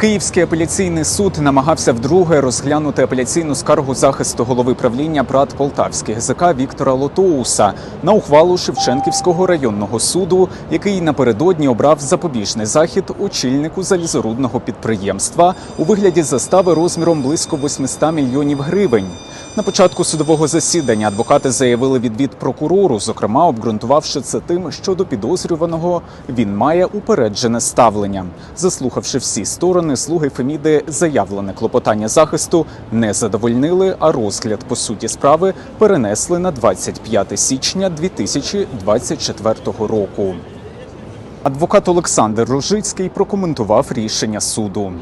Київський апеляційний суд намагався вдруге розглянути апеляційну скаргу захисту голови правління брат Полтавський ГЗК Віктора Лотоуса на ухвалу Шевченківського районного суду, який напередодні обрав запобіжний захід очільнику залізорудного підприємства у вигляді застави розміром близько 800 мільйонів гривень. На початку судового засідання адвокати заявили відвід прокурору, зокрема обґрунтувавши це тим, що до підозрюваного він має упереджене ставлення. Заслухавши всі сторони, слуги Феміди заявлене клопотання захисту не задовольнили, а розгляд по суті справи перенесли на 25 січня 2024 року. Адвокат Олександр Рожицький прокоментував рішення суду.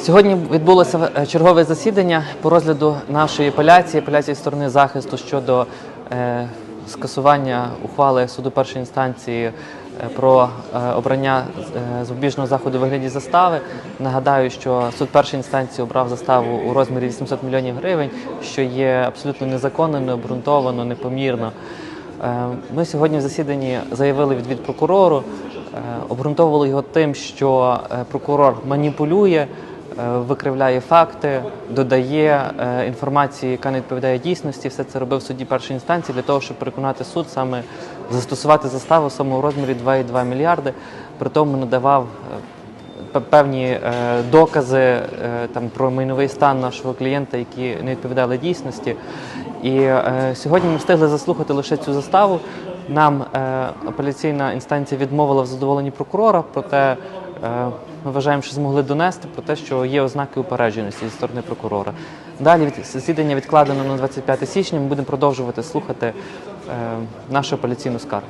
Сьогодні відбулося е, чергове засідання по розгляду нашої апеляції, апеляції сторони захисту щодо е, скасування ухвали суду першої інстанції е, про обрання запобіжного заходу вигляді застави. Нагадаю, що суд першої інстанції обрав заставу у розмірі 800 мільйонів гривень, що є абсолютно незаконно, необґрунтовано, непомірно. Ми сьогодні в засіданні заявили відвід прокурору, е, обґрунтовували його тим, що е, прокурор маніпулює, е, викривляє факти, додає е, інформації, яка не відповідає дійсності. Все це робив в суді першої інстанції для того, щоб переконати суд саме застосувати заставу саме у розмірі 2,2 мільярди. При тому надавав е, певні е, докази е, там про майновий стан нашого клієнта, які не відповідали дійсності. І е, сьогодні ми встигли заслухати лише цю заставу. Нам е, апеляційна інстанція відмовила в задоволенні прокурора, проте е, ми вважаємо, що змогли донести про те, що є ознаки упередженості зі сторони прокурора. Далі від- засідання відкладено на 25 січня. Ми будемо продовжувати слухати е, нашу апеляційну скаргу.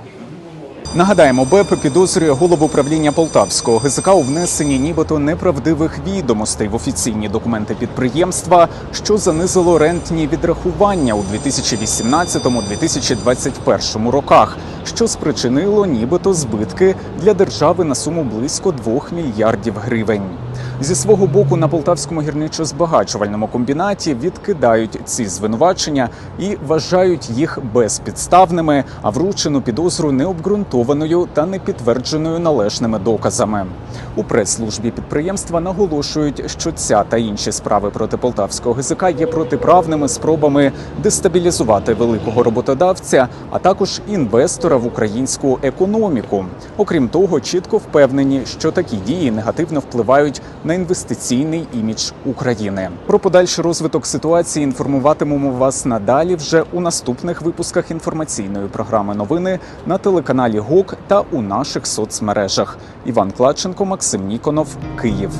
Нагадаємо, БЕП підозрює голову правління Полтавського ГЗК у внесенні нібито неправдивих відомостей в офіційні документи підприємства, що занизило рентні відрахування у 2018-2021 роках, що спричинило нібито збитки для держави на суму близько 2 мільярдів гривень. Зі свого боку на полтавському гірничо-збагачувальному комбінаті відкидають ці звинувачення і вважають їх безпідставними, а вручену підозру необґрунтованою та не підтвердженою належними доказами. У прес-службі підприємства наголошують, що ця та інші справи проти полтавського ГЗК є протиправними спробами дестабілізувати великого роботодавця, а також інвестора в українську економіку. Окрім того, чітко впевнені, що такі дії негативно впливають на інвестиційний імідж України. Про подальший розвиток ситуації інформуватимемо вас надалі вже у наступних випусках інформаційної програми новини на телеканалі ГОК та у наших соцмережах. Іван Кладченко, Максим Ніконов, Київ.